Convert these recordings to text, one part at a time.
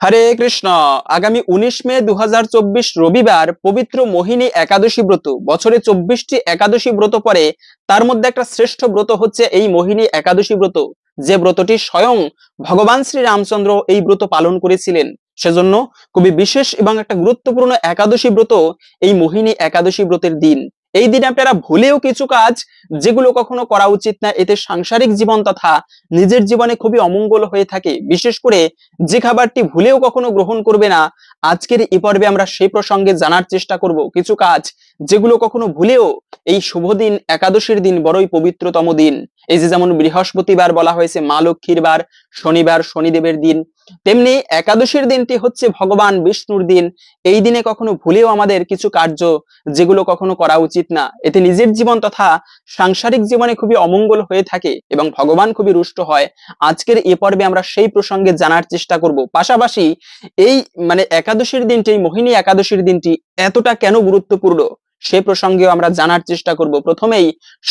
হরে কৃষ্ণ। আগামী উনিশ মে দু হাজার চব্বিশ রবিবার পবিত্র মোহিনী একাদশী ব্রত। বছরে চব্বিশটি একাদশী ব্রত পরে তার মধ্যে একটা শ্রেষ্ঠ ব্রত হচ্ছে এই মোহিনী একাদশী ব্রত। যে ব্রতটি স্বয়ং ভগবান শ্রী রামচন্দ্র এই ব্রত পালন করেছিলেন। সেজন্য খুবই বিশেষ এবং একটা গুরুত্বপূর্ণ একাদশী ব্রত এই মোহিনী একাদশী ব্রতের দিন। এই দিনে আপনারা ভুলেও কিছু কাজ যেগুলো কখনো করা উচিত না। এতে সাংসারিক জীবন তথা নিজের জীবনে খুবই অমঙ্গল হয়ে থাকে। বিশেষ করে যে খাবারটি ভুলেও কখনো গ্রহণ করবে না, আজকের এই পর্বে আমরা সেই প্রসঙ্গে জানার চেষ্টা করব। কিছু কাজ যেগুলো কখনো ভুলেও এই শুভ দিন, একাদশীর দিন বড়ই পবিত্রতম দিন। এই যে যেমন বৃহস্পতিবার বলা হয়েছে, মা লক্ষ্মীর বার, শনিবার শনিদেবের দিন। তেমনি একাদশীর দিনটি হচ্ছে ভগবান বিষ্ণুর দিন। এই দিনে কখনো ভুলেও আমাদের কিছু কার্য যেগুলো কখনো করা উচিত না। এতে নিজের জীবন তথা সাংসারিক জীবনে খুবই অমঙ্গল হয়ে থাকে এবং ভগবান খুবই রুষ্ট হয়। আজকের এ পর্বে আমরা সেই প্রসঙ্গে জানার চেষ্টা করব। পাশাপাশি এই মানে একাদশীর দিনটি মোহিনী একাদশীর দিনটি এতটা কেন গুরুত্বপূর্ণ সে প্রসঙ্গেও আমরা জানার চেষ্টা করব। প্রথমেই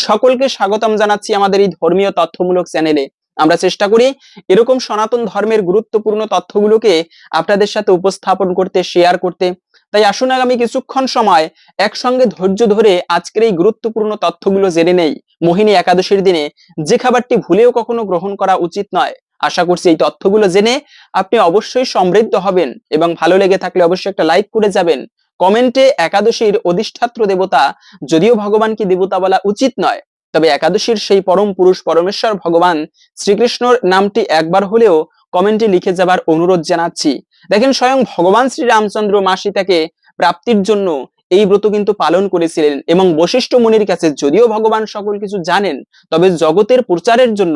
সকলকে স্বাগতম জানাচ্ছি আমাদের এই ধর্মীয় তথ্যমূলক চ্যানেলে। আমরা চেষ্টা করি এরকম সনাতন ধর্মের গুরুত্বপূর্ণ তথ্যগুলোকে আপনাদের সাথে উপস্থাপন করতে শেয়ার করতে। তাই আসুন আগামী কিছুক্ষণ সময় একসঙ্গে ধৈর্য ধরে আজকের এই গুরুত্বপূর্ণ তথ্যগুলো জেনে নেই। মোহিনী একাদশীর দিনে যে খাবারটি ভুলেও কখনো গ্রহণ করা উচিত নয়। আশা করছি এই তথ্যগুলো জেনে আপনি অবশ্যই সমৃদ্ধ হবেন এবং ভালো লেগে থাকলে অবশ্যই একটা লাইক করে যাবেন। কমেন্টে একাদশীর অধিষ্ঠাত্র দেবতা যদিও ভগবানকে দেবতা বলা উচিত নয়, তবে একাদশীর সেই পরম পুরুষ পরমেশ্বর ভগবান শ্রীকৃষ্ণর নামটি একবার হলেও কমেন্টে লিখে যাবার অনুরোধ জানাচ্ছি। দেখেন স্বয়ং ভগবান শ্রী রামচন্দ্র মা সীতাকে প্রাপ্তির জন্য এই ব্রত কিন্তু পালন করেছিলেন এবং বশিষ্ঠ মুনির কাছে যদিও ভগবান সকল কিছু জানেন, তবে জগতের প্রচারের জন্য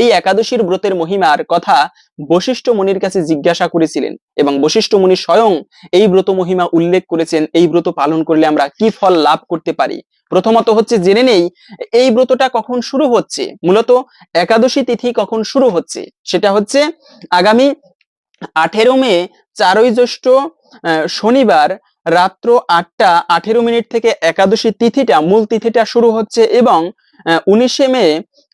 এই একাদশীর ব্রতের মহিমার কথা বশিষ্ঠ মুনির কাছে জিজ্ঞাসা করেছিলেন এবং বশিষ্ঠ মুনি স্বয়ং এই ব্রত মহিমা উল্লেখ করেছেন, এই ব্রত পালন করলে আমরা কি ফল লাভ করতে পারি? প্রথমত হচ্ছে জেনে নেই, এই ব্রতটা কখন শুরু হচ্ছে? মূলত একাদশী তিথি কখন শুরু হচ্ছে? সেটা হচ্ছে আগামী আঠেরো মে, চারই জ্যৈষ্ঠ শনিবার রাত্র আটটা, আঠেরো মিনিট থেকে একাদশী তিথিটা, মূল তিথিটা শুরু হচ্ছে এবং উনিশে মে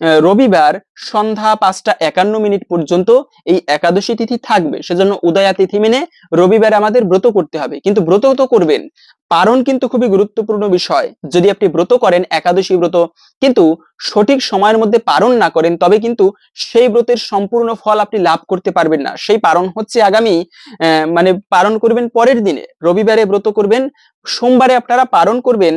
রবিবার সন্ধ্যা পাঁচটা একান্ন মিনিট পর্যন্ত এই একাদশী তিথি থাকবে। সেজন্য উদয়া তিথি মেনে রবিবার আমাদের ব্রত করতে হবে। কিন্তু ব্রত তো করবেন। পারণ কিন্তু খুবই গুরুত্বপূর্ণ বিষয়। যদি আপনি ব্রত করেন, একাদশী ব্রত, কিন্তু সঠিক সময়ের মধ্যে পারণ না করেন, তবে কিন্তু সেই ব্রতের সম্পূর্ণ ফল আপনি লাভ করতে পারবেন না। সেই পারণ হচ্ছে আগামী মানে পালন করবেন পরের দিনে। রবিবারে ব্রত করবেন, সোমবারে আপনারা পারণ করবেন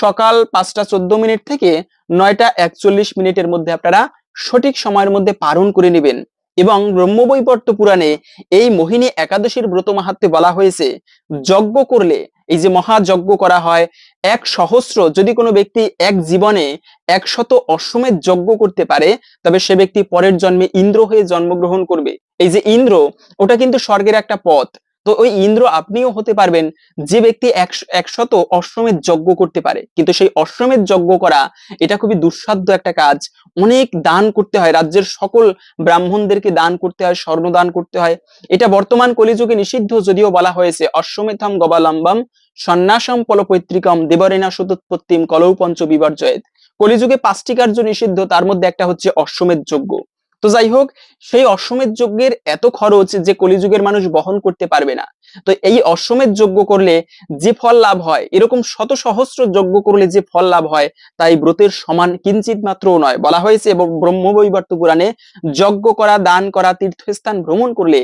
সকাল পাঁচটা চোদ্দ মিনিট থেকে নয়টা একচল্লিশ মিনিটের মধ্যে আপনারা সঠিক সময়ের মধ্যে পালন করে নেবেন। এবং ব্রহ্মবৈবর্ত পুরাণে এই মোহিনী একাদশীর ব্রত মাহাত্মে বলা হয়েছে, যজ্ঞ করলে, এই যে মহাযজ্ঞ করা হয়, এক সহস্র যদি কোনো ব্যক্তি এক জীবনে একশত অশ্বমেধ যজ্ঞ করতে পারে, তবে সে ব্যক্তি পরের জন্মে ইন্দ্র হয়ে জন্মগ্রহণ করবে। এই যে ইন্দ্র, ওটা কিন্তু স্বর্গের একটা পথ। তো ওই ইন্দ্র আপনিও হতে পারবেন যে ব্যক্তি একশ- একশত অশ্বমেধ যজ্ঞ করতে পারে। কিন্তু সেই অশ্বমেধ যজ্ঞ করা, এটা খুবই দুঃসাধ্য একটা কাজ। অনেক দান করতে হয়, রাজ্যের সকল ব্রাহ্মণদেরকে দান করতে হয় স্বর্ণ দান করতে হয়। এটা বর্তমান কলিযুগে নিষিদ্ধ যদিও বলা হয়েছে অশ্বমেধম গবালম্বম সন্ন্যাসম পলপৈত্রিকম দেবরেনা সুতোৎপত্তিম কলৌ পঞ্চ বিবর্জয়েত। কলিযুগে পাঁচটি কার্য নিষিদ্ধ, তার মধ্যে একটা হচ্ছে অশ্বমেধ যজ্ঞ। তো যাই হোক, সেই অশ্বমেধ যজ্ঞের এত খরচ যে কলিযুগের মানুষ বহন করতে পারবে না। তো এই অশ্বমেধ যজ্ঞ করলে যে ফল লাভ হয়, এরকম শত সহস্র যজ্ঞ করলে যে ফল লাভ হয়, তাই ব্রতের সমান কিঞ্চিত মাত্রও নয়। বলা হয়েছে এবং ব্রহ্মবৈবর্ত পুরাণে যজ্ঞ করা, দান করা, তীর্থস্থান ভ্রমণ করলে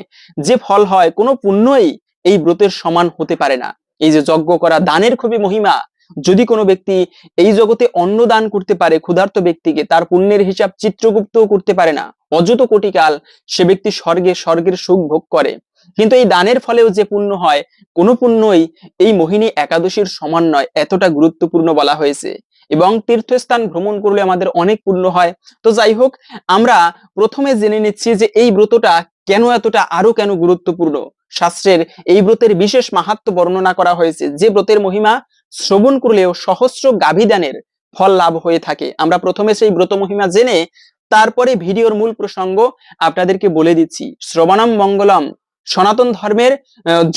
যে ফল হয়, কোনো পুণ্যই এই ব্রতের সমান হতে পারে না। এই যে যজ্ঞ করা, দানের খুবই মহিমা যদি কোনো ব্যক্তি এই জগতে অন্ন দান করতে পারে ক্ষুধার্ত ব্যক্তিকে, তার পুণ্যের হিসাব চিত্রগুপ্তও করতে পারে না। অযত কোটি কাল সে ব্যক্তি স্বর্গে, স্বর্গের সুখ ভোগ করে। কিন্তু এই দানের ফলেও যে পুণ্য হয়, কোনো পুণ্যই এই মোহিনী একাদশীর সমান নয়, এতটা গুরুত্বপূর্ণ বলা হয়েছে। এবং তীর্থস্থান ভ্রমণ করলে আমাদের অনেক পুণ্য হয়। তো যাই হোক, আমরা প্রথমে জেনে নিচ্ছি যে এই ব্রতটা কেন এতটা আরও কেন গুরুত্বপূর্ণ। শাস্ত্রের এই ব্রতের বিশেষ মাহাত্ম বর্ণনা করা হয়েছে। যে ব্রতের মহিমা শ্রবণ করলেও সহস্র গাভিদানের ফল লাভ হয়ে থাকে। আমরা প্রথমে সেই ব্রত মহিমা জেনে তারপরে ভিডিওর মূল প্রসঙ্গ আপনাদেরকে বলে দিচ্ছি। শ্রবণম মঙ্গলম। সনাতন ধর্মের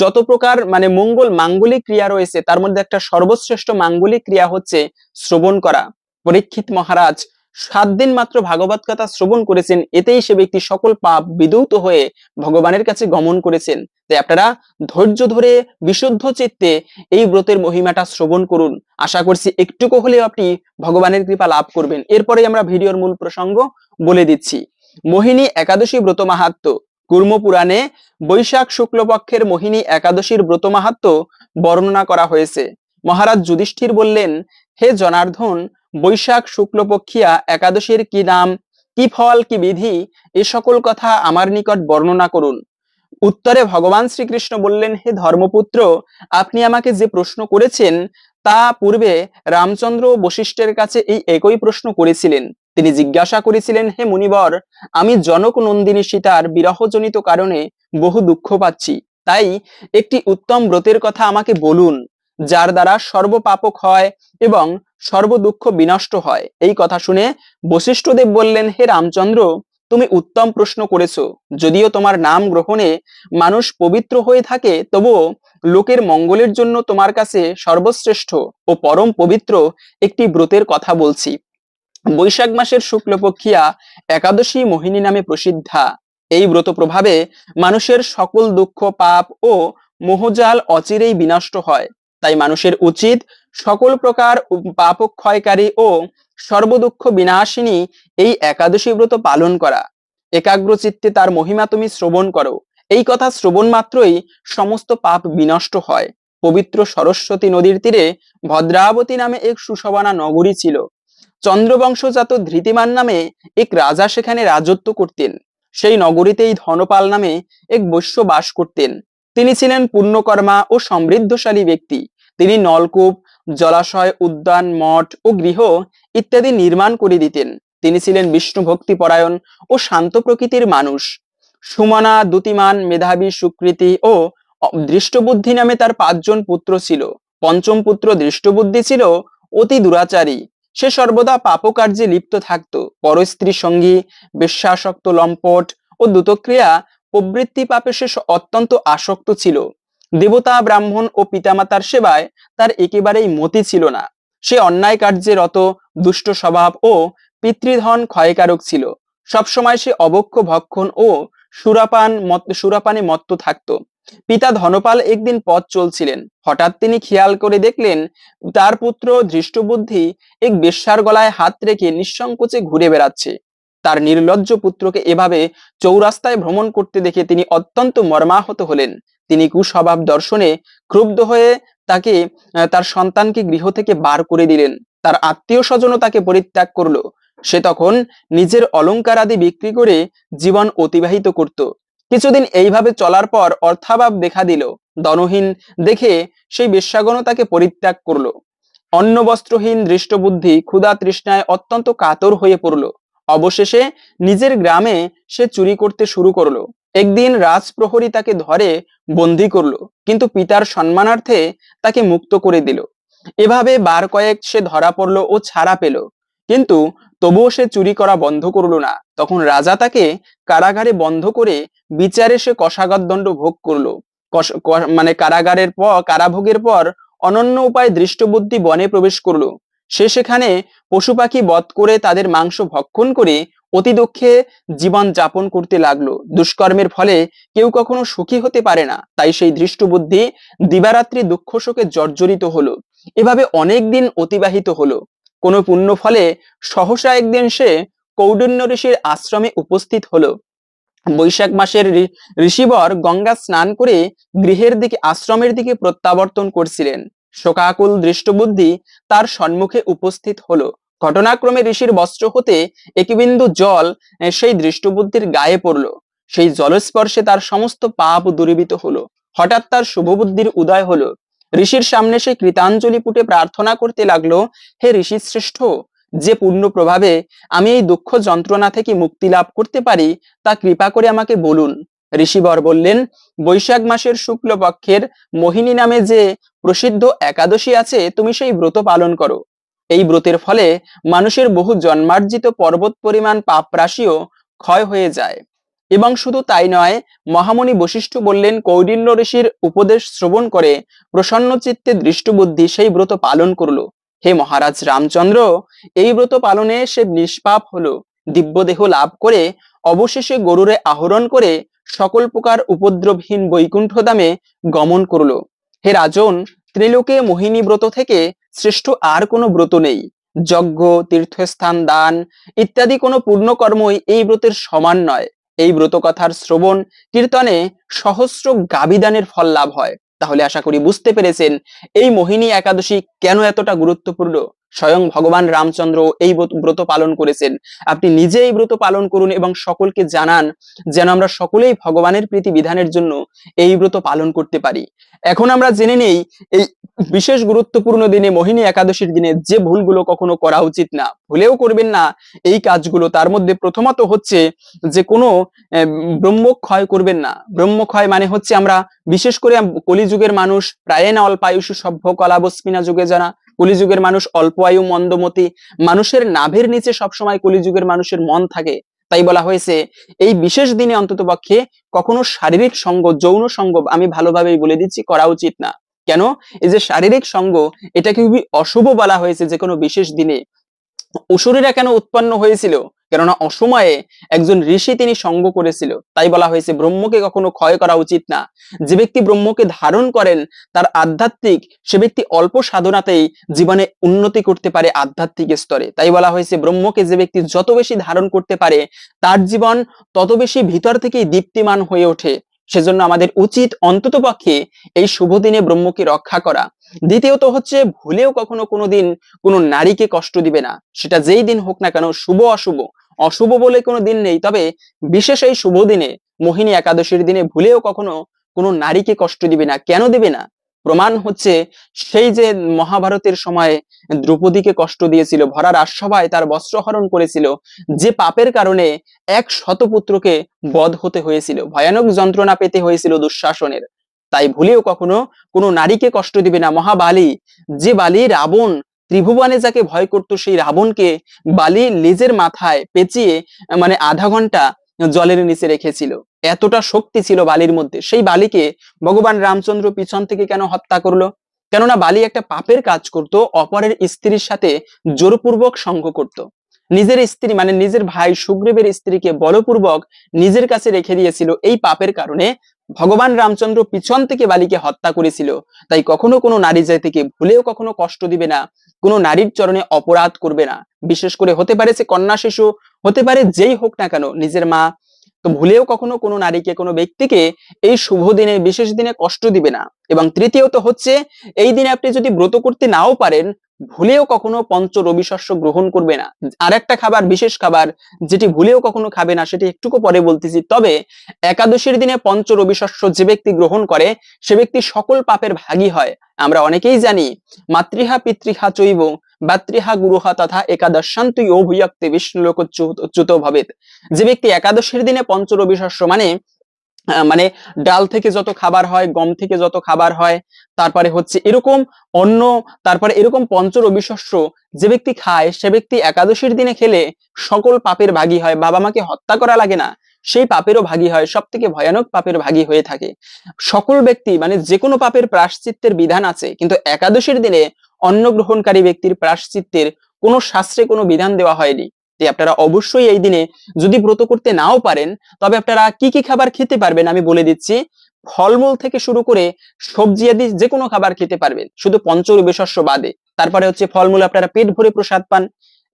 যত প্রকার মানে মঙ্গল মাঙ্গলিক ক্রিয়া রয়েছে, তার মধ্যে একটা সর্বশ্রেষ্ঠ মাঙ্গলিক ক্রিয়া হচ্ছে শ্রবণ করা। পরীক্ষিত মহারাজ সাত দিন মাত্র ভাগবত কথা শ্রবণ করেছেন, এতেই সে ব্যক্তি সকল পাপ বিদূত হয়ে ভগবানের কাছে গমন করেছেন। তাই আপনারা ধৈর্য ধরে, বিশুদ্ধ চিত্তে এই ব্রতের মহিমাটা শ্রবণ করুন। আশা করছি একটুকু হলেও আপনি ভগবানের কৃপা লাভ করবেন। এরপরে আমরা ভিডিওর মূল প্রসঙ্গ বলে দিচ্ছি। মোহিনী একাদশী ব্রত মাহাত্ম কুর্ম পুরাণে বৈশাখ শুক্লপক্ষের মোহিনী একাদশীর ব্রত মাহাত্ম বর্ণনা করা হয়েছে। মহারাজ যুধিষ্ঠির বললেন, হে জনার্দন বৈশাখ শুক্লপক্ষিয়া একাদশীর কি নাম, কি ফল, কি বিধি, এ সকল কথা আমার নিকট বর্ণনা করুন। উত্তরে ভগবান শ্রীকৃষ্ণ বললেন, হে ধর্মপুত্র, আপনি আমাকে যে প্রশ্ন করেছেন, তা পূর্বে রামচন্দ্র বশিষ্ঠের কাছে এই একই প্রশ্ন করেছিলেন। তিনি জিজ্ঞাসা করেছিলেন, হে মুনিবর, আমি জনক নন্দিনী সীতার বিরহজনিত কারণে বহু দুঃখ পাচ্ছি। তাই একটি উত্তম ব্রতের কথা আমাকে বলুন, যার দ্বারা সর্বপাপক হয় এবং সর্বদুঃখ বিনষ্ট হয়। এই কথা শুনে বশিষ্ঠদেব বললেন, হে রামচন্দ্র, তুমি উত্তম প্রশ্ন করেছ। যদিও তোমার নাম গ্রহণে মানুষ পবিত্র হয়ে থাকে, তবুও লোকের মঙ্গলের জন্য তোমার কাছে সর্বশ্রেষ্ঠ ও পরম পবিত্র একটি ব্রতের কথা বলছি। বৈশাখ মাসের শুক্লপক্ষিয়া একাদশী মোহিনী নামে প্রসিদ্ধা। এই ব্রত প্রভাবে মানুষের সকল দুঃখ, পাপ ও মোহজাল অচিরেই বিনষ্ট হয়। তাই মানুষের উচিত সকল প্রকার পাপ ক্ষয়কারী ও সর্বদুঃখ বিনাশিনী এই একাদশী ব্রত পালন করা। একাগ্র চিত্তে তার মহিমা তুমি শ্রবণ করো। এই কথা শ্রবণ মাত্রই সমস্ত পাপ বিনষ্ট হয়। পবিত্র সরস্বতী নদীর তীরে ভদ্রাবতী নামে এক সুশোভনা নগরী ছিল। চন্দ্রবংশজাত ধৃতিমান নামে এক রাজা সেখানে রাজত্ব করতেন। সেই নগরীতেই ধনপাল নামে এক বৈশ্য বাস করতেন। তিনি ছিলেন পূর্ণকর্মা ও সমৃদ্ধশালী ব্যক্তি। তিনি নলকূপ জলাশয়, উদ্যান, মঠ ও গৃহ ইত্যাদি নির্মাণ করে দিতেন। তিনি ছিলেন বিষ্ণু ভক্তি পরায়ণ ও শান্ত প্রকৃতির মানুষ। সুমনা দুতিমান মেধাবী, সুকৃতি ও দৃষ্টবুদ্ধি নামে তার পাঁচজন পুত্র ছিল। পঞ্চম পুত্র দৃষ্টবুদ্ধি ছিল অতি দুরাচারী। সে সর্বদা পাপকার্যে লিপ্ত থাকত। পরস্ত্রী সঙ্গী বিশ্বাসক্ত লম্পট ও দ্রুতক্রিয়া প্রবৃত্তি পাপে সে অত্যন্ত আসক্ত ছিল। দেবতা, ব্রাহ্মণ ও পিতামাতার সেবায় তার একেবারেই মতি ছিল না। সে অন্যায় কার্যে রত, দুষ্ট স্বভাব ও পিতৃধন ক্ষয়কারক ছিল। সবসময় সে অবক্ষ, ভক্ষণ ও সুরাপান সুরাপানে মত্ত থাকত। পিতা ধনপাল একদিন পথ চলছিলেন। হঠাৎ তিনি খেয়াল করে দেখলেন, তার পুত্র দৃষ্টবুদ্ধি এক বেশ্যার গলায় হাত রেখে নিঃসংকোচে ঘুরে বেড়াচ্ছে। তার নির্লজ্জ পুত্রকে এভাবে চৌরাস্তায় ভ্রমণ করতে দেখে তিনি অত্যন্ত মর্মাহত হলেন। তিনি কুস্বভাব দর্শনে ক্রুব্ধ হয়ে তাকে তার সন্তানকে গৃহ থেকে বার করে দিলেন। তার আত্মীয় স্বজনও তাকে পরিত্যাগ করল। সে তখন নিজের অলঙ্কার আদি বিক্রি করে জীবন অতিবাহিত করত। কিছুদিন এইভাবে চলার পর অর্থাভাব দেখা দিল। দনহীন দেখে সেই বেশ্যাগণও তাকে পরিত্যাগ করল। অন্ন বস্ত্রহীন দৃষ্টবুদ্ধি ক্ষুধা তৃষ্ণায় অত্যন্ত কাতর হয়ে পড়ল। অবশেষে নিজের গ্রামে সে চুরি করতে শুরু করল। একদিন রাজপ্রহরী তাকে ধরে বন্দি করল, কিন্তু পিতার সম্মানার্থে তাকে মুক্ত করে দিল। এভাবে বার কয়েক সে ধরা পড়ল ও ছাড়া পেল। কিন্তু তবুও সে চুরি করা বন্ধ করল না। তখন রাজা তাকে কারাগারে বন্ধ করে বিচারে সে কষাগত দণ্ড ভোগ করল। মানে কারাগারের পর কারাভোগের পর অনন্য উপায় দৃষ্টবুদ্ধি বনে প্রবেশ করল। সে সেখানে পশু পাখি বধ করে তাদের মাংস ভক্ষণ করে অতি দুঃখে জীবন যাপন করতে লাগল। দুষ্কর্মের ফলে কেউ কখনো সুখী হতে পারে না, তাই সেই দৃষ্টবুদ্ধি দিবারাত্রি দুঃখ শোকে জর্জরিত হলো। এভাবে অনেক দিন অতিবাহিত হলো। কোনো পুণ্য ফলে সহসা একদিন সে কৌডন্য ঋষির আশ্রমে উপস্থিত হলো। বৈশাখ মাসের ঋষিবর গঙ্গা স্নান করে গৃহের দিকে, আশ্রমের দিকে প্রত্যাবর্তন করছিলেন। শোকাকুল দৃষ্টবুদ্ধি তার সম্মুখে উপস্থিত হলো। ঘটনাক্রমে ঋষির বস্ত্র হতে একবিন্দু জল সেই দৃষ্টবুদ্ধির গায়ে পড়ল। সেই জলস্পর্শে তার সমস্ত পাপ দূরীভূত হলো। হঠাৎ তার শুভবুদ্ধির উদয় হলো। ঋষির সামনে সে কৃতাঞ্জলি পুটে প্রার্থনা করতে লাগল, হে ঋষি শ্রেষ্ঠ, যে পূর্ণ প্রভাবে আমি এই দুঃখ যন্ত্রণা থেকে মুক্তি লাভ করতে পারি, তা কৃপা করে আমাকে বলুন। ঋষিবর বললেন, বৈশাখ মাসের শুক্লপক্ষের মোহিনী নামে যে প্রসিদ্ধ একাদশী আছে, তুমি সেই ব্রত পালন করো। এই ব্রতের ফলে মানুষের বহু জন্মার্জিত পর্বত পরিমাণ পাপ রাশিও ক্ষয় হয়ে যায়। এবং শুধু তাই নয়, মহামণি বশিষ্ঠ বললেন, কৌডিল্য ঋষির উপদেশ শ্রবণ করে প্রসন্ন চিত্তে দৃষ্টবুদ্ধি সেই ব্রত পালন করল। হে মহারাজ রামচন্দ্র, এই ব্রত পালনে সে নিষ্পাপ হলো, দিব্যদেহ লাভ করে অবশেষে গরুরে আহরণ করে সকল প্রকার উপদ্রবহীন বৈকুণ্ঠ দামে গমন করল। হে রাজন ত্রিলোকে মোহিনী ব্রত থেকে শ্রেষ্ঠ আর কোনো ব্রত নেই। যজ্ঞ, তীর্থস্থান, দান ইত্যাদি কোনো পূর্ণকর্মই এই ব্রতের সমান নয়। এই ব্রত কথার শ্রবণ, কীর্তনে সহস্র গাবিদানের ফল লাভ হয়। তাহলে আশা করি বুঝতে পেরেছেন, এই মোহিনী একাদশী কেন এতটা গুরুত্বপূর্ণ? স্বয়ং ভগবান রামচন্দ্র এই ব্রত- পালন করেছেন। আপনি নিজে এই ব্রত পালন করুন এবং সকলকে জানান যেন আমরা সকলেই ভগবানের প্রীতি বিধানের জন্য এই ব্রত পালন করতে পারি। এখন আমরা জেনে নেই, এই বিশেষ গুরুত্বপূর্ণ দিনে, মোহিনী একাদশীর দিনে যে ভুলগুলো কখনো করা উচিত না। ভুলেও করবেন না এই কাজগুলো। তার মধ্যে প্রথমত হচ্ছে যে কোনো ব্রহ্মক্ষয় করবেন না। ব্রহ্মক্ষয় মানে হচ্ছে আমরা বিশেষ করে কলিযুগের মানুষ প্রায় না অল্পায়ুষু সভ্য কলাবস্মিনা যুগে জানা কলিযুগের মানুষ অল্প আয়ু, মন্দমতি, মানুষের নাভের নিচে সবসময় কলিযুগের মানুষের মন থাকে। তাই বলা হয়েছে, এই বিশেষ দিনে অন্তত পক্ষে কখনো শারীরিক সঙ্গ, যৌন সঙ্গ আমি ভালোভাবেই বলে দিচ্ছি, করা উচিত না। কেন? এই যে শারীরিক সঙ্গ এটাকে খুবই অশুভ বলা হয়েছে যে কোনো বিশেষ দিনে। অসুরেরা কেন উৎপন্ন হয়েছিল? কেননা অসময়ে একজন ঋষি তিনি সঙ্গ করেছিল। তাই বলা হয়েছে, ব্রহ্মকে কখনো ক্ষয় করা উচিত না। যে ব্যক্তি ব্রহ্মকে ধারণ করেন, তার আধ্যাত্মিক, সে ব্যক্তি অল্প সাধনাতেই জীবনে উন্নতি করতে পারে আধ্যাত্মিক স্তরে। তাই বলা হয়েছে, ব্রহ্মকে যে ব্যক্তি যত বেশি ধারণ করতে পারে, তার জীবন তত বেশি ভিতর থেকেই দীপ্তিমান হয়ে ওঠে। সেজন্য আমাদের উচিত অন্তত পক্ষে এই শুভ দিনে ব্রহ্মকে রক্ষা করা। দ্বিতীয়ত হচ্ছে, ভুলেও কখনো কোনো দিন কোনো নারীকে কষ্ট দিবে না। সেটা যেই দিন হোক না কেন, শুভ অশুভ। অশুভ বলে কোনো দিন নেই, তবে বিশেষ এই শুভ দিনে, মোহিনী একাদশীর দিনে ভুলেও কখনো কোনো নারীকে কষ্ট দিবে না। কেন দিবে না? প্রমাণ হচ্ছে, সেই যে মহাভারতের সময় দ্রৌপদীকে কষ্ট দিয়েছিল ভরা রাজসভায় তার বস্ত্রহরণ করেছিল, যে পাপের কারণে এক শতপুত্রকে বধ হতে হয়েছিল। ভয়ানক যন্ত্রণা পেতে হয়েছিল দুঃশাসনের। তাই ভুলেও কখনো কোনো নারীকে কষ্ট দিবে না। মহাবালী, যে বালি রাবণ ত্রিভুবনে যাকে ভয় করত, সেই রাবণকে বালি লেজের মাথায় পেঁচিয়ে মানে আধা ঘণ্টা জলের নিচে রেখেছিল। এতটা শক্তি ছিল বালির মধ্যে। সেই বালিকে ভগবান রামচন্দ্র পিছন থেকে কেন হত্যা করল? কেননা বালি একটা পাপের কাজ করত, অপরের স্ত্রীর সাথে জোরপূর্বক সঙ্গ করত। নিজের স্ত্রী মানে নিজের ভাই সুগ্রীবের স্ত্রীকে বলপূর্বক নিজের কাছে রেখে দিয়েছিল এই পাপের কারণে। ভগবান রামচন্দ্র পিছন থেকে বালিকে হত্যা করেছিল। তাই কখনো কোনো নারী জাতিকে ভুলেও কখনো কষ্ট দিবে না। কোনো নারীর চরণে অপরাধ করবে না। বিশেষ করে হতে পারে সে কন্যা শিশু, হতে পারে যেই হোক না কেন, নিজের মা। তো ভুলেও কখনো কোনো নারীকে, কোনো ব্যক্তিকে এই শুভ দিনে বিশেষ দিনে কষ্ট দিবে না। এবং তৃতীয়ত হচ্ছে, এই দিনে আপনি যদি ব্রত করতে নাও পারেন ভুলেও কখনো পঞ্চ রবি শস্য গ্রহণ করবে না। আর একটা খাবার, বিশেষ খাবার, যেটি ভুলেও কখনো খাবে না, সেটি একটুকু পরে বলতেছি। তবে একাদশীর দিনে পঞ্চ রবি শস্য যে ব্যক্তি গ্রহণ করে, সে ব্যক্তি সকল পাপের ভাগী হয়। আমরা অনেকেই জানি, মাতৃহা পিতৃহা চৈব, ভাতৃহা গুরুহা তথা একাদশান্তই ও ভুয়াক্তে বিষ্ণুলোক চ্যুত ভবেত। যে ব্যক্তি একাদশীর দিনে পঞ্চ রবি শস্য মানে মানে ডাল থেকে যত খাবার হয়, গম থেকে যত খাবার হয়, তারপরে হচ্ছে এরকম অন্য তারপরে এরকম পঞ্চ রবি শস্য যে ব্যক্তি খায়, সে ব্যক্তি একাদশীর দিনে খেলে সকল পাপের ভাগী হয়। বাবা মাকে হত্যা করা লাগে না। সেই পাপেরও ভাগী হয় সব থেকে ভয়ানক পাপের ভাগী হয়ে থাকে। সকল ব্যক্তি মানে যে কোনো পাপের প্রাশ্চিত্তের বিধান আছে, কিন্তু একাদশীর দিনে অন্ন গ্রহণকারী ব্যক্তির প্রাশ্চিত্তের কোনো শাস্ত্রে কোনো বিধান দেওয়া হয়নি। যে আপনারা অবশ্যই এই দিনে যদি ব্রত করতে নাও পারেন, তবে আপনারা কি কি খাবার খেতে পারবেন আমি বলে দিচ্ছি। ফলমূল থেকে শুরু করে সবজি আদি যে কোনো খাবার খেতে পারবেন। শুধু পঞ্চরবি শস্য বাদে। তারপরে হচ্ছে ফলমূল, আপনারা পেট ভরে প্রসাদ পান।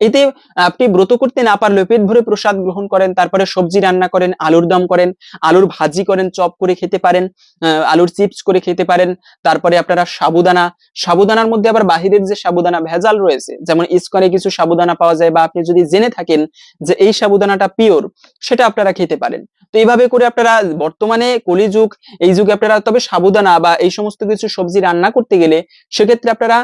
এতে আপনি ব্রত করতে না পারলেও পেট ভরে প্রসাদ গ্রহণ করেন, তারপরে সবজি রান্না করেন, আলুর দম করেন, আলুর ভাজি করেন, চপ করে খেতে পারেন আলুর চিপস করে খেতে পারেন, তারপরে আপনারা সাবুদানা, সাবুদানার মধ্যে আবার বাহিরের যে সাবুদানা ভেজাল রয়েছে, যেমন ইস্কনে কিছু সাবুদানা পাওয়া যায় বা আপনি যদি জেনে থাকেন যে এই সাবুদানাটা পিওর, সেটা আপনারা খেতে পারেন। তো এইভাবে করে আপনারা বর্তমানে কলিযুগ, এই যুগে আপনারা তবে সাবুদানা বা এই সমস্ত কিছু সবজি রান্না করতে গেলে সেক্ষেত্রে আপনারা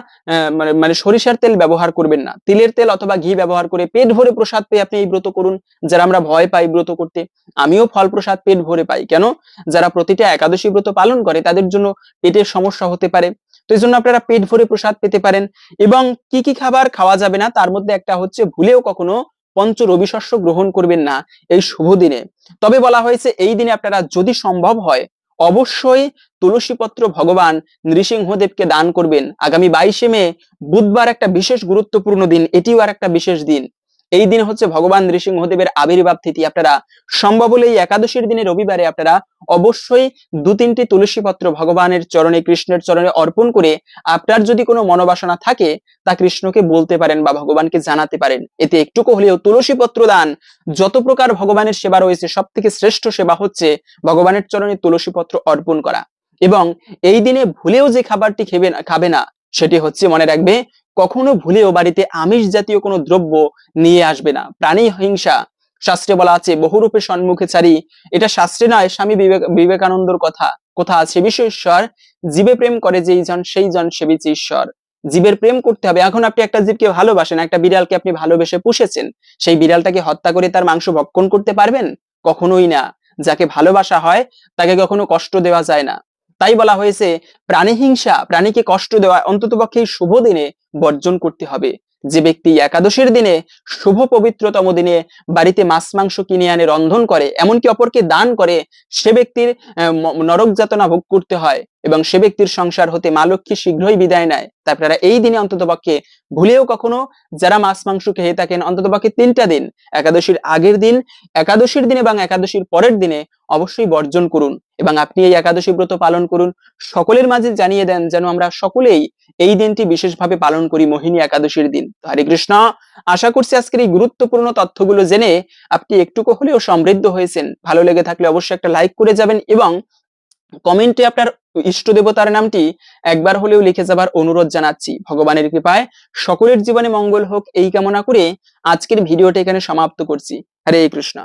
মানে মানে সরিষার তেল ব্যবহার করবেন না। তিলের তেল অথবা ঘি ব্যবহার করে পেট ভরে প্রসাদ পেয়ে আপনি এই ব্রত করুন। যারা আমরা ভয় পাই ব্রত করতে, আমিও ফল প্রসাদ পেট ভরে পাই। কেন? যারা প্রতিটা একাদশী ব্রত পালন করে, তাদের জন্য পেটের সমস্যা হতে পারে। তো এই জন্য আপনারা পেট ভরে প্রসাদ পেতে পারেন। এবং কি কি খাবার খাওয়া যাবে না, তার মধ্যে একটা হচ্ছে ভুলেও কখনো পঞ্চ রবি শস্য গ্রহণ করবেন না, এই শুভ দিনে। তবে বলা হয়েছে, এই দিনে আপনারা যদি সম্ভব হয় অবশ্যই তুলসীপত্র ভগবান নৃসিংহদেবকে দান করবেন। আগামী বাইশে মে, বুধবার একটা বিশেষ গুরুত্বপূর্ণ দিন, এটিও আর একটা বিশেষ দিন। এই দিন হচ্ছে ভগবান নৃসিংহদেবের আবির্ভাব তিথি। আপনারা সম্ভব হলে এই একাদশীর দিনে রবিবারে আপনারা অবশ্যই দু তিনটি তুলসী পত্র ভগবানের চরণে, কৃষ্ণের চরণে অর্পণ করে আপনার যদি কোনো মনোবাসনা থাকে, তা কৃষ্ণকে বলতে পারেন বা ভগবানকে জানাতে পারেন। এতে একটুকু হলেও তুলসী পত্র দান। যত প্রকার ভগবানের সেবা রয়েছে সব থেকে শ্রেষ্ঠ সেবা হচ্ছে ভগবানের চরণে তুলসী পত্র অর্পণ করা। এবং এই দিনে ভুলেও যে খাবারটি খেবে খাবে না, সেটি হচ্ছে মনে রাখবে কখনো ভুলেও বাড়িতে আমিষ জাতীয় কোনো দ্রব্য নিয়ে আসবে না। প্রাণী হিংসা, শাস্ত্রে বলা আছে, বহুরূপে সম্মুখে চারি এটা শাস্ত্রে নয়, স্বামী বিবেক, বিবেকানন্দর কথা। কথা আছে, বিশ্ব ঈশ্বর জীবে প্রেম করে যেই জন, সেই জন সেবিছে ঈশ্বর। জীবের প্রেম করতে হবে। এখন আপনি একটা জীবকে ভালোবাসেন, একটা বিড়ালকে আপনি ভালোবেসে পুষেছেন। সেই বিড়ালটাকে হত্যা করে তার মাংস ভক্ষণ করতে পারবেন? কখনোই না। যাকে ভালোবাসা হয়, তাকে কখনো কষ্ট দেওয়া যায় না। তাই বলা হয়েছে, প্রাণী হিংসা, প্রাণীকে কষ্ট দেওয়া অন্ততপক্ষে শুভ দিনে বর্জন করতে হবে। যে ব্যক্তি একাদশীর দিনে শুভ পবিত্রতম দিনে বাড়িতে মাছ মাংস কিনে আনে রন্ধন করে, এমনকি অপরকে দান করে, সে ব্যক্তির নরক যাতনা ভোগ করতে হয় এবং সে ব্যক্তির সংসার হতে মা লক্ষ্মী শীঘ্রই বিদায় নেয়। তাই আপনারা এই দিনে অন্ততপক্ষে ভুলেও কখনো যারা মাছ মাংস খেয়ে থাকেন অন্ততপক্ষে তিনটা দিন, একাদশীর আগের দিন, একাদশীর দিন এবং একাদশীর পরের দিনে অবশ্যই বর্জন করুন এবং আপনি এই একাদশী ব্রত পালন করুন। সকলের মাঝে জানিয়ে দেন যেন আমরা সকলেই এই দিনটি বিশেষভাবে পালন করি মোহিনী একাদশীর দিন। হরে কৃষ্ণ, আশা করছি আজকের এই গুরুত্বপূর্ণ তথ্যগুলো জেনে আপনি একটুকু হলেও সমৃদ্ধ হয়েছেন। ভালো লেগে থাকলে অবশ্যই একটা লাইক করে যাবেন এবং কমেন্টে আপনার ইষ্ট দেবতার নামটি একবার হলেও লিখে যাবার অনুরোধ জানাচ্ছি। ভগবানের কৃপায় সকলের জীবনে মঙ্গল হোক, এই কামনা করে আজকের ভিডিওটা এখানে সমাপ্ত করছি। হরে কৃষ্ণ।